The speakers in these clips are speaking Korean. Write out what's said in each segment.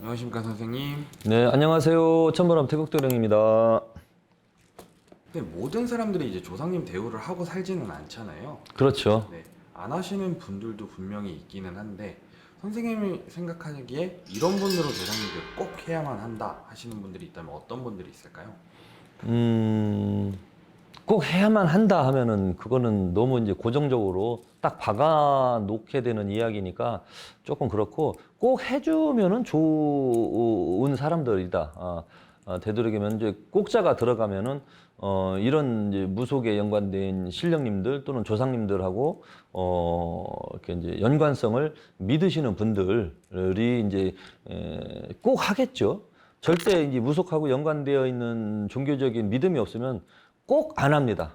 안녕하십니까 선생님. 네, 안녕하세요. 천보람 태국도령입니다. 근데 모든 사람들이 이제 조상님 대우를 하고 살지는 않잖아요. 그렇죠. 네, 안 하시는 분들도 분명히 있기는 한데 선생님이 생각하기에 이런 분들은 조상님들 꼭 해야만 한다 하시는 분들이 있다면 어떤 분들이 있을까요? 음, 꼭 해야만 한다 하면은 그거는 너무 이제 고정적으로 딱 박아 놓게 되는 이야기니까 조금 그렇고 꼭 해주면은 좋은 사람들이다. 아, 아, 되도록이면 이제 꼭자가 들어가면은 어, 이런 이제 무속에 연관된 신령님들 또는 조상님들하고 어, 이렇게 이제 연관성을 믿으시는 분들이 이제 에, 꼭 하겠죠. 절대 이제 무속하고 연관되어 있는 종교적인 믿음이 없으면 꼭 안 합니다.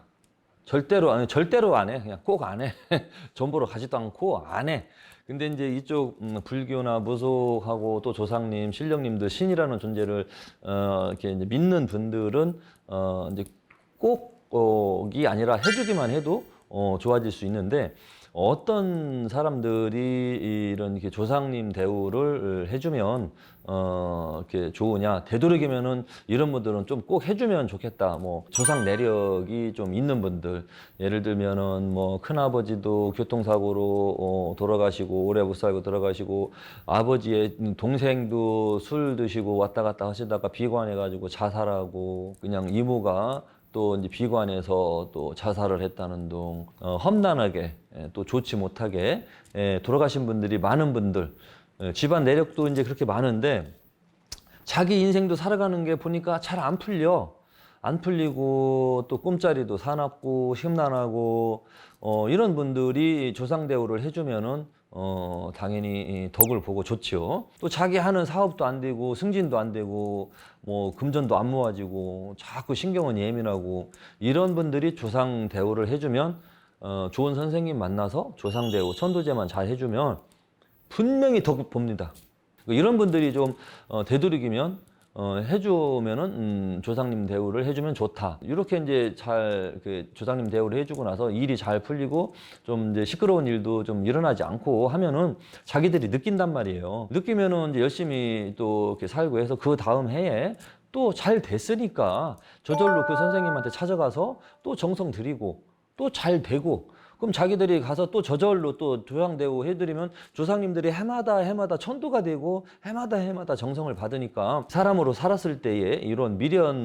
절대로 안 해. 절대로 안 해. 그냥 꼭 안 해. 전보러 가지도 않고 안 해. 근데 이제 이쪽 음, 불교나 무속하고 또 조상님, 신령님들, 신이라는 존재를 어, 이렇게 이제 믿는 분들은 어, 이제 꼭이 아니라 해주기만 해도 어, 좋아질 수 있는데 어떤 사람들이 이런 이렇게 조상님 대우를 해주면 어 이렇게 좋으냐? 되도록이면은 이런 분들은 좀 꼭 해주면 좋겠다. 뭐 조상 내력이 좀 있는 분들. 예를 들면은 뭐 큰아버지도 교통사고로 어, 돌아가시고 오래 못 살고 돌아가시고 아버지의 동생도 술 드시고 왔다 갔다 하시다가 비관해가지고 자살하고 그냥 이모가 또 이제 비관해서 또 자살을 했다는 등 어, 험난하게 예, 또 좋지 못하게 예, 돌아가신 분들이 많은 분들 예, 집안 내력도 이제 그렇게 많은데 자기 인생도 살아가는 게 보니까 잘 안 풀려. 안 풀리고 또 꿈자리도 사납고 심란하고 어, 이런 분들이 조상 대우를 해주면은 어, 당연히 이 덕을 보고 좋지요. 또 자기 하는 사업도 안 되고 승진도 안 되고 뭐 금전도 안 모아지고 자꾸 신경은 예민하고 이런 분들이 조상 대우를 해주면 어, 좋은 선생님 만나서 조상 대우 천도제만 잘 해주면 분명히 덕 봅니다. 이런 분들이 좀 어, 되도록이면 어, 해주면은 음, 조상님 대우를 해주면 좋다. 이렇게 이제 잘 그 조상님 대우를 해주고 나서 일이 잘 풀리고 좀 이제 시끄러운 일도 좀 일어나지 않고 하면은 자기들이 느낀단 말이에요. 느끼면은 이제 열심히 또 이렇게 살고 해서 그 다음 해에 또 잘 됐으니까 저절로 그 선생님한테 찾아가서 또 정성 들이고 또 잘 되고 그럼 자기들이 가서 또 저절로 또 조향대우 해드리면 조상님들이 해마다 해마다 천도가 되고 해마다 해마다 정성을 받으니까 사람으로 살았을 때의 이런 미련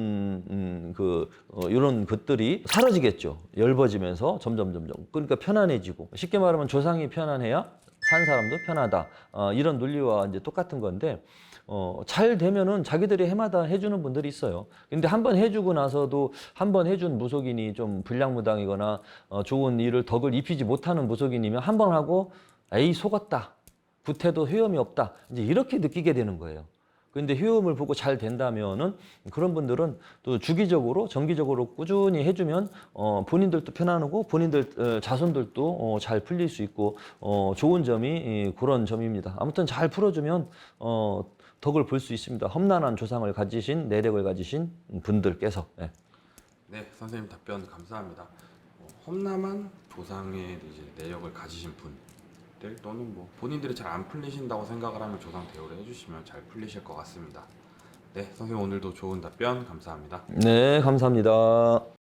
음, 그 어, 이런 것들이 사라지겠죠. 엷어지면서 점점 점점. 그러니까 편안해지고. 쉽게 말하면 조상이 편안해야 산 사람도 편하다 어, 이런 논리와 이제 똑같은 건데 어, 잘 되면은 자기들이 해마다 해주는 분들이 있어요. 근데 한 번 해주고 나서도 한 번 해준 무속인이 좀 불량무당이거나 어, 좋은 일을 덕을 입히지 못하는 무속인이면 한 번 하고 에이 속았다. 구태도 효험이 없다. 이제 이렇게 느끼게 되는 거예요. 근데 효험을 보고 잘 된다면은 그런 분들은 또 주기적으로 정기적으로 꾸준히 해주면 어 본인들도 편안하고 본인들 어, 자손들도 어, 잘 풀릴 수 있고 어 좋은 점이 이, 그런 점입니다. 아무튼 잘 풀어주면 어 덕을 볼 수 있습니다. 험난한 조상을 가지신 내력을 가지신 분들께서 예. 네, 선생님 답변 감사합니다. 어, 험남한 조상의 이제 내역을 가지신 분 들 또는 뭐 본인들이 잘 안 풀리신다고 생각을 하면 조상 대우를 해주시면 잘 풀리실 것 같습니다. 네, 선생님 오늘도 좋은 답변 감사합니다. 네 감사합니다.